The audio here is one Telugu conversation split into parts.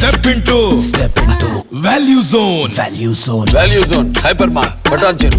Step into step into value zone value zone value zone hyper mart button చెరు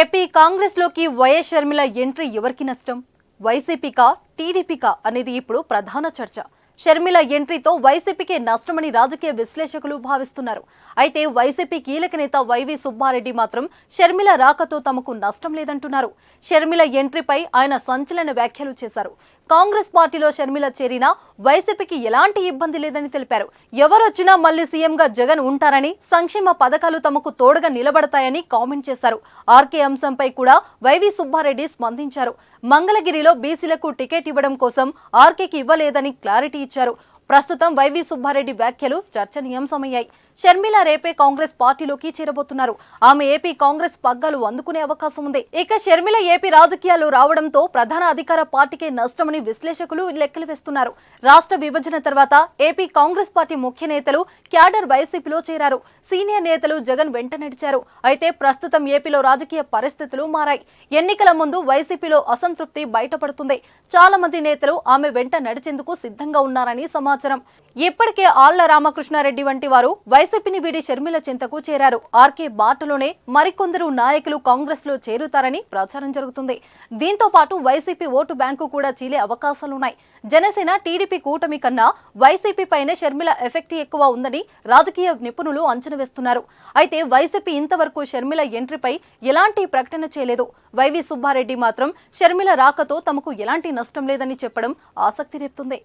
ఏపీ కాంగ్రెస్లోకి వైఎస్ షర్మిల ఎంట్రీ ఎవరికి నష్టం? వైసీపీకా టీడీపీకా అనేది ఇప్పుడు ప్రధాన చర్చ. షర్మిల ఎంట్రీతో వైసీపీకే నష్టమని రాజకీయ విశ్లేషకులు భావిస్తున్నారు. అయితే వైసీపీ కీలక నేత వైవి సుబ్బారెడ్డి మాత్రం షర్మిల రాకతో తమకు నష్టం లేదంటున్నారు. షర్మిల ఎంట్రీపై ఆయన సంచలన వ్యాఖ్యలు చేశారు. కాంగ్రెస్ పార్టీలో షర్మిల చేరినా వైసీపీకి ఎలాంటి ఇబ్బంది లేదని తెలిపారు. ఎవరొచ్చినా మళ్ళీ సీఎంగా జగన్ ఉంటారని సంక్షేమ పథకాలు తమకు తోడుగా నిలబడతాయని కామెంట్ చేశారు. ఆర్కే అంశంపై కూడా వైవి సుబ్బారెడ్డి స్పందించారు. మంగళగిరిలో బీసీలకు టికెట్ ఇవ్వడం కోసం ఆర్కేకి ఇవ్వలేదని క్లారిటీ ఇచ్చారు. ప్రస్తుతం వైవి సుబ్బారెడ్డి వ్యాఖ్యలు చర్చనీయాంశమయ్యాయి. షర్మిల రేపే కాంగ్రెస్ పార్టీలోకి చేరబోతున్నారు. ఆమె ఏపీ కాంగ్రెస్ పగ్గాలు అందుకునే అవకాశం ఉంది. ఇక షర్మిల ఏపీ రాజకీయాలు రావడంతో ప్రధాన అధికార పార్టీకే నష్టమని విశ్లేషకులు లెక్కలు వేస్తున్నారు. రాష్ట్ర విభజన తర్వాత ఏపీ కాంగ్రెస్ పార్టీ ముఖ్య నేతలు క్యాడర్ వైసీపీలో చేరారు. సీనియర్ నేతలు జగన్ వెంట నడిచారు. అయితే ప్రస్తుతం ఏపీలో రాజకీయ పరిస్థితులు మారాయి. ఎన్నికల ముందు వైసీపీలో అసంతృప్తి బయటపడుతుంది. చాలా మంది నేతలు ఆమె వెంట నడిచేందుకు సిద్ధంగా ఉన్నారని సమాచారం. ఇప్పటికే ఆళ్ళ రామకృష్ణారెడ్డి వంటి వారు వైసీపీని వీడి షర్మిల చింతకు చేరారు. ఆర్కే బాటలోనే మరికొందరు నాయకులు కాంగ్రెస్లో చేరుతారని ప్రచారం జరుగుతుంది. దీంతో పాటు వైసీపీ ఓటు బ్యాంకు కూడా చీలే అవకాశాలున్నాయి. జనసేన టీడీపీ కూటమి కన్నా వైసీపీ పైనే షర్మిల ఎఫెక్ట్ ఎక్కువ ఉందని రాజకీయ నిపుణులు అంచనా వేస్తున్నారు. అయితే వైసీపీ ఇంతవరకు షర్మిల ఎంట్రీపై ఎలాంటి ప్రకటన చేయలేదు. వైవి సుబ్బారెడ్డి మాత్రం షర్మిల రాకతో తమకు ఎలాంటి నష్టం లేదని చెప్పడం ఆసక్తి రేపుతుంది.